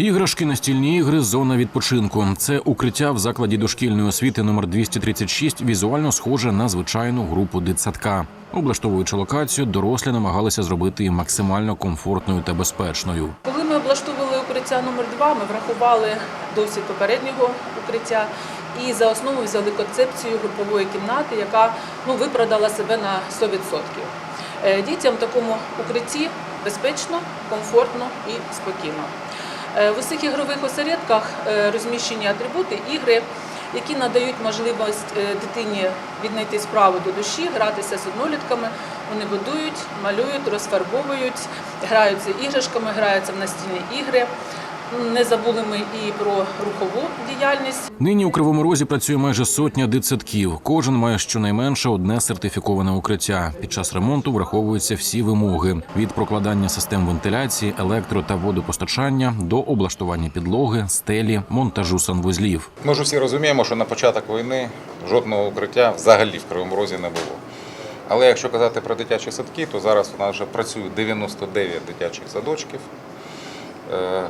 Іграшки, настільні ігри, зона відпочинку. Це укриття в закладі дошкільної освіти номер 236 візуально схоже на звичайну групу дитсадка. Облаштовуючи локацію, дорослі намагалися зробити її максимально комфортною та безпечною. Коли ми облаштовували укриття номер 2 ми врахували досвід попереднього укриття і за основу взяли концепцію групової кімнати, яка ну, виправдала себе на 100%. Е, Дітям в такому укритті безпечно, комфортно і спокійно. Е, В усіх ігрових осередках е, розміщені атрибути, ігри, які надають можливість е, дитині віднайти справу до душі, гратися з однолітками. Вони будують, малюють, розфарбовують, граються іграшками, граються в настільні ігри. Не забули ми і про рухову діяльність. Нині у Кривому Розі працює майже сотня дитсадків. Кожен має щонайменше одне сертифіковане укриття. Під час ремонту враховуються всі вимоги: від прокладання систем вентиляції, електро та водопостачання до облаштування підлоги, стелі, монтажу санвузлів. Ми ж усі розуміємо, що на початок війни жодного укриття взагалі в Кривому Розі не було. Але якщо казати про дитячі садки, то зараз у нас вже працює 99 дитячих садочків, е,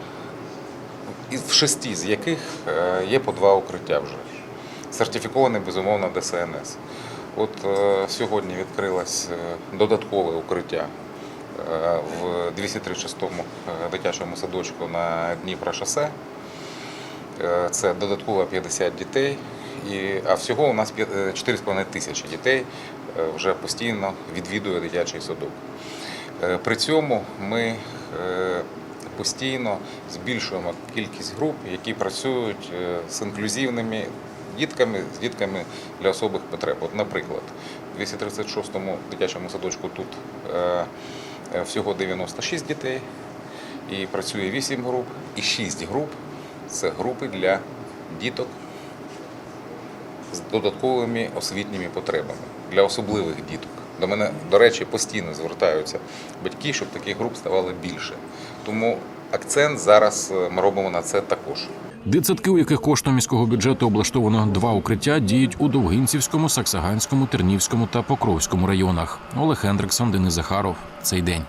в шести з яких е, є по два укриття вже. Сертифіковане, безумовно, ДСНС. От е, сьогодні відкрилось е, додаткове укриття в 236-му е, дитячому садочку на Дніпро шосе. Це додатково 50 дітей, і, а всього у нас е, 4,5 тисячі дітей вже постійно відвідує дитячий садок. При цьому ми постійно збільшуємо кількість груп, які працюють е, з інклюзивними дітками, з дітками для особих потреб. От, наприклад, в 236-му дитячому садочку тут е, е, всього 96 дітей, і працює 8 груп, і 6 груп це групи для діток з додатковими освітніми потребами, для особливих діток. До мене, до речі, постійно звертаються батьки, щоб таких груп ставало більше. Тому акцент зараз е, ми робимо на це також. Дитсадки, у яких коштом міського бюджету облаштовано два укриття, діють у Довгинцівському, Саксаганському, Тернівському та Покровському районах. Олег Хендриксон, Денис Захаров. Цей день.